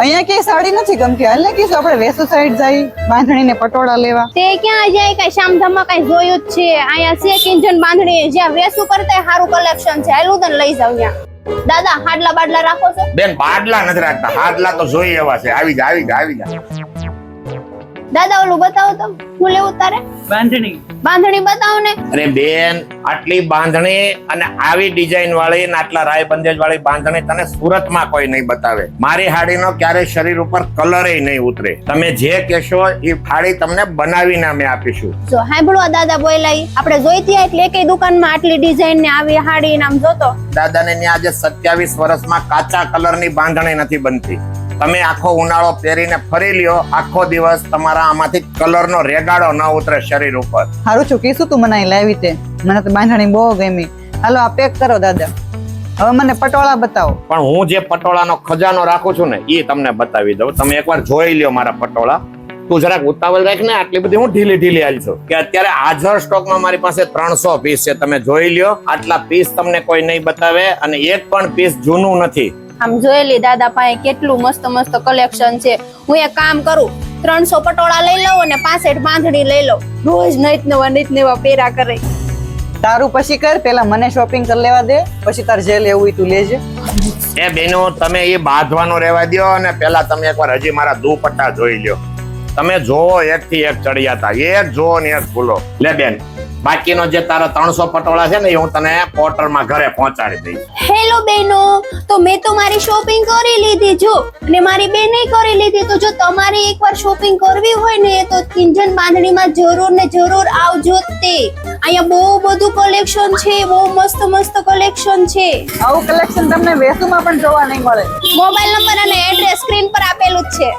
અહીંયા ક્યાંય સાડી નથી ગમતી. એટલે કે આપણે વેસુ સાઈડ જઈ બાંધણીને પટોળા લેવા. તે ક્યાં જાય કઈ શામધામમાં કઈ જોયું જ છે. અહીંયા છે કિંજન બાંધણી જ્યાં વેસુ કરતા સારું કલેક્શન છે. એલું તને લઈ જાવ ત્યાં. દાદા હાડલા બાડલા રાખો છો? બેન બાડલા નથી રાખતા. હાડલા તો જોઈએ એવા છે. આવી જા આવી જા આવી જા. દાદા ઓલું બતાવો તો. હું લેવું તારે? બાંધણી. બાંધણી બતાવો ને. અરે બેન આટલી બાંધણી અને આવી ડિઝાઇન વાળી ને આટલા રાય બંદેજ વાળી બાંધણી તને સુરતમાં કોઈ નહીં બતાવે. મારી હાડીનો ક્યારે શરીર ઉપર કલર નહીં ઉતરે. તમે જે કહેશો એ ફાડી તમને બનાવીને અમે આપીશું. જો સાંભળો આ દાદા બોલાઈ. આપણે જોઈતી એટલે એકેય દુકાનમાં આટલી ડિઝાઇન ને આવી હાડી નામ જોતો. દાદાને ત્યાં આજે સત્યાવીસ વર્ષમાં કાચા કલરની બાંધણી નથી બનતી. તમે આખો ઉનાળો પહેરીને ફરી લ્યો. આખો દિવસ તમારા આમાંથી કલરનો રેગાડો ન ઉતરે શરીર ઉપર. સારું છું કીધું તું મને લાવી તે મને તો બાંધણી બહુ ગમી. હાલો આ પેક કરો દાદા. હવે મને પટોળા બતાવો. પણ હું જે પટોળાનો ખજાનો રાખું છું ને એ તમને બતાવી દઉં. તમે એકવાર જોઈ લ્યો મારા પટોળા. તું જરાક ઉતાવળ રાખ ને આટલી બધી હું ઢીલી ઢીલી હાલશો કે અત્યારે હાજર સ્ટોકમાં મારી પાસે ત્રણસો પીસ છે. તમે જોઈ લ્યો આટલા પીસ તમને કોઈ નહીં બતાવે અને એક પણ પીસ જૂનું નથી. આમ જોયેલી દાદા પાસે કેટલું મસ્ત મસ્ત કલેક્શન છે. હું એક કામ કરું ત્રણસો પટોળા લઈ લઉં અને પાસઠ બાંધણી લઈ લઉં. રોજ નઈત નવા નઈત નવા પેરા કરે. તારું પછી કર પેલા મને શોપિંગ કરી લેવા દે પછી તાર જે લેવું હોય તું લેજે. એ બેનો તમે એ બાંધવાનું રહેવા દ્યો અને પેલા તમે એકવાર હજી મારા દુપટ્ટા જોઈ લ્યો. તમે જોવો એક થી એક ચડિયાતા એક જોવો ને એક ભૂલો. લે બેન. બાકીનો જે તારા ત્રણસો પટોળા છે ને એ હું તને પોર્ટરમાં ઘરે પહોંચાડી દઈશ. હેલો બેનો તો મેં તો મારી શોપિંગ કરી લીધી જો. અને મારી બેને કરી લીધી તો જો તમારે એકવાર શોપિંગ કરવી હોય ને તો કિંજન બાંધણીમાં જરૂર ને જરૂર આવજો તે. અહીંયા બહુ બધું કલેક્શન છે બહુ મસ્ત મસ્ત કલેક્શન છે. આવું કલેક્શન તમને વેસુમાં પણ જોવા નહીં મળે. મોબાઈલ નંબર અને એડ્રેસ સ્ક્રીન પર આપેલું જ છે.